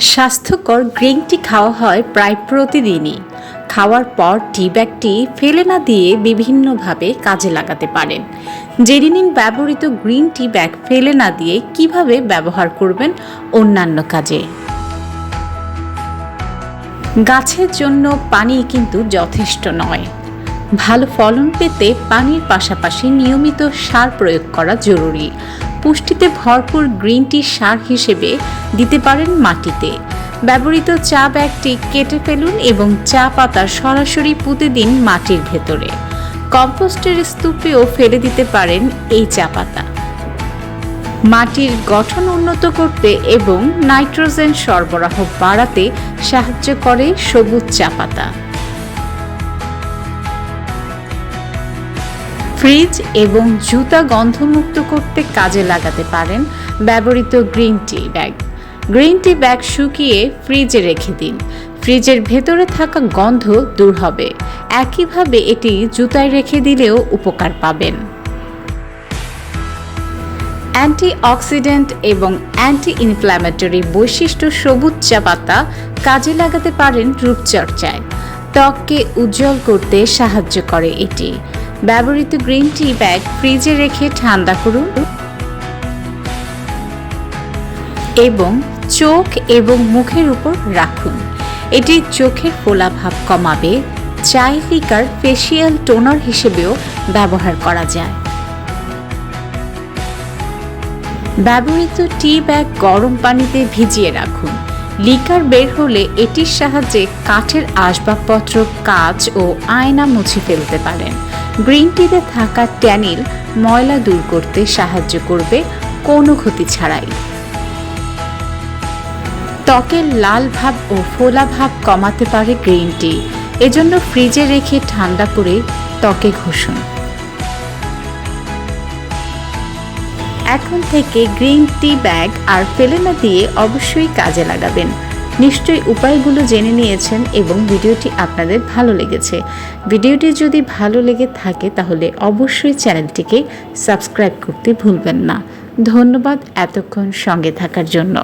স্বাস্থ্যকর green tea খাওয়া হয় প্রায় প্রতিদিনই। খাওয়ার পর টি ব্যাগটি ফেলে না দিয়ে বিভিন্নভাবে কাজে লাগাতে পারেন। জেনে নিন ব্যবহৃত গ্রিন টি ব্যাগ ফেলে না দিয়ে কীভাবে ব্যবহার করবেন অন্যান্য কাজে? গাছের জন্য পানি কিন্তু যথেষ্ট নয়। ভালো ফলন পেতে পানির পাশাপাশি নিয়মিত সার প্রয়োগ করা জরুরি। পুষ্টিতে ভরপুর গ্রিন টি সার হিসেবে দিতে পারেন মাটিতে। ব্যবহৃত চা ব্যাগটি কেটে ফেলুন এবং চা পাতা সরাসরি পুঁতে দিন মাটির ভেতরে। কম্পোস্টের স্তূপেও ফেলে দিতে পারেন এই চা পাতা। মাটির গঠন উন্নত করতে এবং নাইট্রোজেন সরবরাহ বাড়াতে সাহায্য করে সবুজ চা পাতা। ফ্রিজ এবং জুতা গন্ধমুক্ত করতে কাজে লাগাতে পারেন ব্যবহৃত green tea bag. Green tea bag শুকিয়ে ফ্রিজে রেখে দিন। ফ্রিজের ভেতরে থাকা গন্ধ দূর হবে। একইভাবে এটি জুতায় রেখে দিলেও উপকার পাবেন। অ্যান্টিঅক্সিডেন্ট এবং অ্যান্টি ইনফ্ল্যামেটরি বৈশিষ্ট্য সবুজ চা পাতা কাজে লাগাতে পারেন রূপচর্চায়। ত্বককে উজ্জ্বল করতে সাহায্য করে এটি। ব্যবহৃত গ্রিন টি ব্যাগ ফ্রিজে রেখে ঠান্ডা করুন এবং চোখ এবং মুখের উপর রাখুন। এটি চোখের ফোলাভাব কমাবে চাইলিকার ফেসিয়াল টোনার হিসেবেও ব্যবহার করা যায়। ব্যবহৃত টি ব্যাগ গরম পানিতে ভিজিয়ে রাখুন। লিকার বের হলে এটির সাহায্যে কাঠের আসবাবপত্র, কাচ ও আয়না মুছে ফেলতে পারেন। গ্রিন টিতে থাকা ট্যানিল ময়লা দূর করতে সাহায্য করবে কোনো ক্ষতি ছাড়াই। ত্বকের লাল ভাব ও ফোলা ভাব কমাতে পারে গ্রিন টি। এজন্য ফ্রিজে রেখে ঠান্ডা করে ত্বকে ঘষুন। এখন থেকে গ্রিন টি ব্যাগ আর ফেলে না দিয়ে অবশ্যই কাজে লাগাবেন। নিশ্চয়ই উপায়গুলো জেনে নিয়েছেন এবং ভিডিওটি আপনাদের ভালো লেগেছে। ভিডিওটি যদি ভালো লেগে থাকে তাহলে অবশ্যই চ্যানেলটিকে সাবস্ক্রাইব করতে ভুলবেন না। ধন্যবাদ এতক্ষণ সঙ্গে থাকার জন্য।